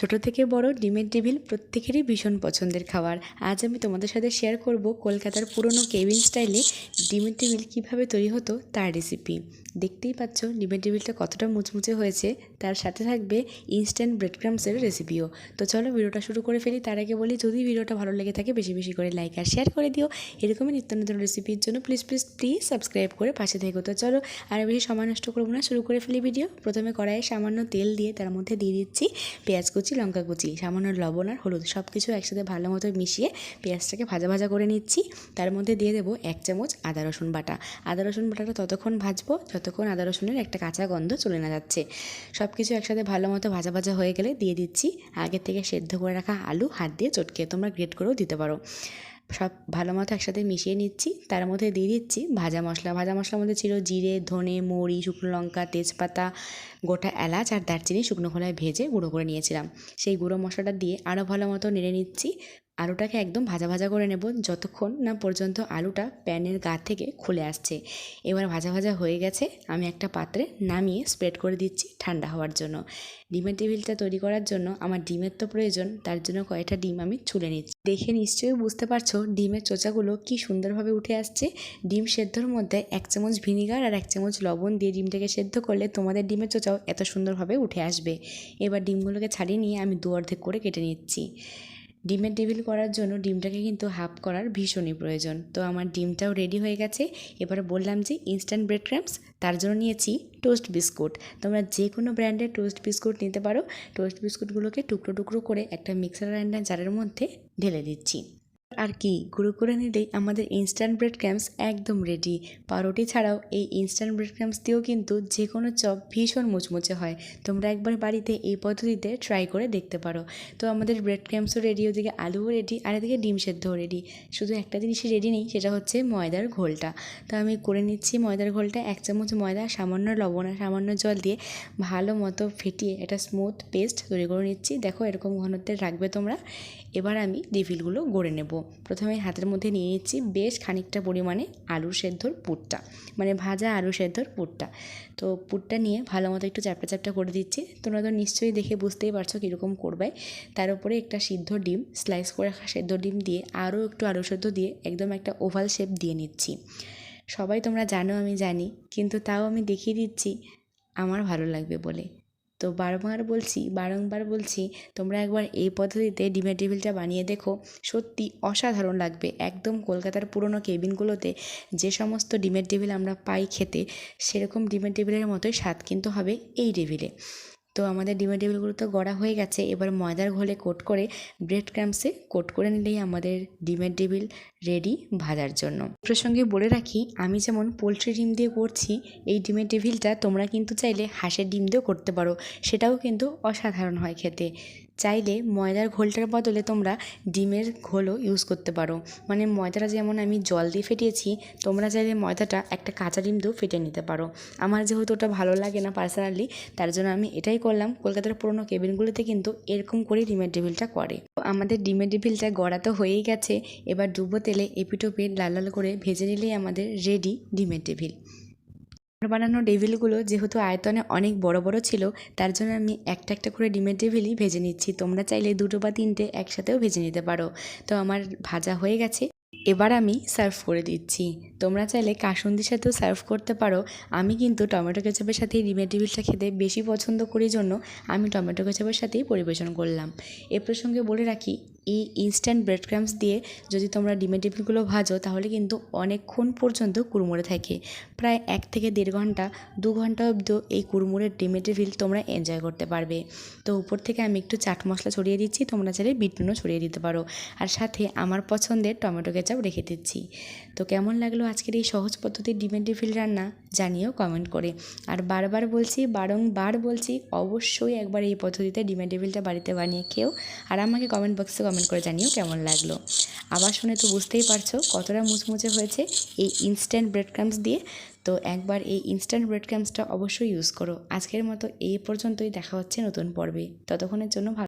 ছোট থেকে বড় ডিমের টেবিল প্রত্যেকেরই ভীষণ পছন্দের খাবার। আজ আমি তোমাদের সাথে শেয়ার করব কলকাতার পুরনো কেবিন স্টাইলে ডিমের টেবিল কীভাবে তৈরি হতো তার রেসিপি দেখতেই পাচ্ছ, ডিমের টেবিলটা কতটা মুচমুচে হয়েছে, তার সাথে থাকবে ইনস্ট্যান্ট ব্রেড ক্রামসের রেসিপিও তো চলো ভিডিওটা শুরু করে ফেলি, তার আগে বলি, যদি ভিডিওটা ভালো লেগে থাকে বেশি বেশি করে লাইক আর শেয়ার করে দিও। এরকমই নিত্য নতুন রেসিপির জন্য প্লিজ প্লিজ প্লিজ সাবস্ক্রাইব করে পাশে থেকো। তো চলো আর বেশি সময় নষ্ট করব না, শুরু করে ফেলি ভিডিও প্রথমে কড়াইয়ে সামান্য তেল দিয়ে তার মধ্যে দিয়ে দিচ্ছি পেঁয়াজ কুচি লঙ্কা কুচি, সামান্য লবণ আর হলুদ সব কিছু একসাথে ভালো মতো মিশিয়ে পেঁয়াজটাকে ভাজা ভাজা করে নিচ্ছি। তার মধ্যে দিয়ে দেবো এক চামচ আদা রসুন বাটা। আদা রসুন বাটাটা ততক্ষণ ভাজবো, যতক্ষণ আদা রসুনের একটা কাঁচা গন্ধ চলে না যাচ্ছে। সব কিছু একসাথে ভালো মতো ভাজা ভাজা হয়ে গেলে দিয়ে দিচ্ছি। আগে থেকে সেদ্ধ করে রাখা আলু হাত দিয়ে চটকে তোমরা গ্রেট করেও দিতে পারো। সব ভালো মতো একসাথে মিশিয়ে নিচ্ছি। তার মধ্যে দিয়ে দিচ্ছি ভাজা মশলা। ভাজা মশলার মধ্যে ছিল জিরে, ধনে, মৌরি, শুকনো লঙ্কা, তেজপাতা, গোটা এলাচ আর দারচিনি শুকনো খোলায় ভেজে গুঁড়ো করে নিয়েছিলাম। সেই গুঁড়ো মশলাটা দিয়ে আরও ভালো মতো নেড়ে নিচ্ছি। আলুটাকে একদম ভাজা ভাজা করে নেব যতক্ষণ না পর্যন্ত আলুটা প্যানের গা থেকে খুলে আসছে। এবার ভাজা ভাজা হয়ে গেছে, আমি একটা পাত্রে নামিয়ে স্প্রেড করে দিচ্ছি ঠান্ডা হওয়ার জন্য। ডিমের টেবিলটা তৈরি করার জন্য আমার ডিমের তো প্রয়োজন, তার জন্য কয়েকটা ডিম আমি ছুলে নিচ্ছি। দেখে নিশ্চয়ই বুঝতে পারছ ডিমের চোচাগুলো কি সুন্দরভাবে উঠে আসছে। ডিম সেদ্ধর মধ্যে এক চামচ ভিনিগার আর এক চামচ লবণ দিয়ে ডিমটাকে সেদ্ধ করলে তোমাদের ডিমের চোচাও এত সুন্দরভাবে উঠে আসবে। এবার ডিমগুলোকে ছাড়িয়ে নিয়ে আমি দু অর্ধেক করে কেটে নিচ্ছি। ডিমের টেবিল করার জন্য ডিমটাকে কিন্তু হাফ করার ভীষণই প্রয়োজন। তো আমার ডিমটাও রেডি হয়ে গেছে। এবার বললাম যে ইনস্ট্যান্ট ব্রেড ক্রাম্পস তার জন্য নিয়েছি টোস্ট বিস্কুট তোমরা যে কোনো ব্র্যান্ডের টোস্ট বিস্কুট নিতে পারো। টোস্ট বিস্কুটগুলোকে টুকরো টুকরো করে একটা মিক্সার গ্রাইন্ডার জারের মধ্যে ঢেলে দিচ্ছি। আর কি? গুঁড়ো করে নিলেই আমাদের ইনস্ট্যান্ট ব্রেড ক্রামস একদম রেডি পাউরুটি ছাড়াও এই ইনস্ট্যান্ট ব্রেড ক্রামস দিয়েও কিন্তু যে কোনো চপ ভীষণ মুচমুচে হয়। তোমরা একবার বাড়িতে এই পদ্ধতিতে ট্রাই করে দেখতে পারো। তো আমাদের ব্রেড ক্রামসও রেডি ওদিকে আলুও রেডি আর এদিকে ডিম সেদ্ধও রেডি শুধু একটা জিনিসই রেডি নেই, সেটা হচ্ছে ময়দার ঘোলটা। তো আমি করে নিচ্ছি ময়দার ঘোলটা, এক চামচ ময়দা, সামান্য লবণ আর সামান্য জল দিয়ে ভালো মতো ফেটিয়ে একটা স্মুথ পেস্ট তৈরি করে নিচ্ছি। দেখো এরকম ঘনত্বের রাখবে তোমরা। এবার আমি ডিফিলগুলো গড়ে নেব। প্রথমে হাতের মধ্যে নিয়ে নিচ্ছি বেশ খানিকটা পরিমাণে আলু সেদ্ধর পুরটা মানে ভাজা আলু সেদ্ধর পুরটা। তো পুরটা নিয়ে ভালো মতো একটু চ্যাপটা চ্যাপটা করে দিচ্ছি। তোমরা তো নিশ্চয়ই দেখে বুঝতেই পারছ কীরকম করবে। তার উপরে একটা সিদ্ধ ডিম স্লাইস করে রাখা সেদ্ধ ডিম দিয়ে আরও একটু আলু সেদ্ধ দিয়ে একদম একটা ওভাল শেপ দিয়ে নিচ্ছি। সবাই তোমরা জানো আমি জানি, কিন্তু তাও আমি দেখিয়ে দিচ্ছি, আমার ভালো লাগবে বলে। তো বারবার বলছি, বারংবার বলছি, তোমরা একবার এই পদ্ধতিতে ডিমের টেবিলটা বানিয়ে দেখো। সত্যি অসাধারণ লাগবে। একদম কলকাতার পুরনো কেবিনগুলোতে যে সমস্ত ডিমের টেবিল আমরা পাই খেতে, সেরকম ডিমের টেবিলের মতোই স্বাদ কিন্তু হবে এই টেবিলে। তো আমাদের ডিমের টেবিলগুলো তো গড়া হয়ে গেছে। এবার ময়দার ঘোলে কোট করে, ব্রেড ক্রামসে কোট করে নিলেই আমাদের ডিমের টেবিল রেডি ভাজার জন্য। প্রসঙ্গে বলে রাখি, আমি যেমন পোলট্রি ডিম দিয়ে করছি, এই ডিমের টেবিলটা তোমরা কিন্তু চাইলে হাঁসের ডিম দিয়েও করতে পারো। সেটাও কিন্তু অসাধারণ হয় খেতে। চাইলে ময়দার ঘোলটার বদলে তোমরা ডিমের ঘোলও ইউজ করতে পারো। মানে ময়দাটা যেমন আমি জল দিয়ে ফেটিয়েছি, তোমরা চাইলে ময়দাটা একটা কাঁচা ডিম দিয়েও ফেটে নিতে পারো। আমার যেহেতু ওটা ভালো লাগে না পার্সোনালি তার জন্য আমি এটাই করলাম। কলকাতার পুরোনো কেবিনগুলোতে কিন্তু এরকম করেই ডিমের টেবিলটা করে। আমাদের ডিমের ডিভিলটা গড়া তো হয়েই গেছে, এবার ডুবো তেলে এপিটোপে লাল লাল করে ভেজে নিলেই আমাদের রেডি ডিমের ডিভিল আমার বানানো ডেভিলগুলো যেহেতু আয়তনে অনেক বড় বড় ছিল, তার জন্য আমি একটা একটা করে ডিমের ডেভিলই ভেজে নিচ্ছি। তোমরা চাইলে দুটো বা তিনটে একসাথেও ভেজে নিতে পারো। তো আমার ভাজা হয়ে গেছে এবার আমি সার্ভ করে দিচ্ছি। তোমরা চাইলে কাসুন্দির সাথেও সার্ভ করতে পারো। আমি কিন্তু টমেটো কেচাপের সাথে ডিমের খেতে বেশি পছন্দ করি জন্য আমি টমেটো কেচাপের সাথেই পরিবেশন করলাম। এ প্রসঙ্গে বলে রাখি, এই ইনস্ট্যান্ট ব্রেড ক্রামস দিয়ে যদি তোমরা ডিমের টেবিলগুলো ভাজো, তাহলে কিন্তু অনেকক্ষণ পর্যন্ত কুড়মুড়ে থাকে। প্রায় এক থেকে দেড় ঘণ্টা, দু ঘণ্টা অবধিও এই কুড়মুড়ের ডিমের টেবিল তোমরা এনজয় করতে পারবে। তো উপর থেকে আমি একটু চাট মশলা ছড়িয়ে দিচ্ছি, তোমরা চাইলে বিট নুনও ছড়িয়ে দিতে পারো। আর সাথে আমার পছন্দের টমেটো কেচাপ রেখে দিচ্ছি। তো কেমন লাগল আজকের এই সহজ পদ্ধতির ডিমের টেবিল রান্না? জানিও কমেন্ট করে। আর বারবার বলছি, বারংবার বলছি, অবশ্যই একবার এই পদ্ধতিতে ডিমের টেবিলটা বাড়িতে বানিয়ে খেও। আর আমাকে কমেন্ট বক্সে কমেন্ট করে জানিও কেমন লাগল। আবার শুনে তো বুঝতেই পারছ কতটা মুচমুচে হয়েছে এই ইনস্ট্যান্ট ব্রেড ক্রামস দিয়ে। তো একবার এই ইনস্ট্যান্ট ব্রেড ক্রামসটা অবশ্যই ইউজ করো। আজকের মতো এই পর্যন্তই, দেখা হচ্ছে নতুন পর্বে। ততক্ষণের জন্য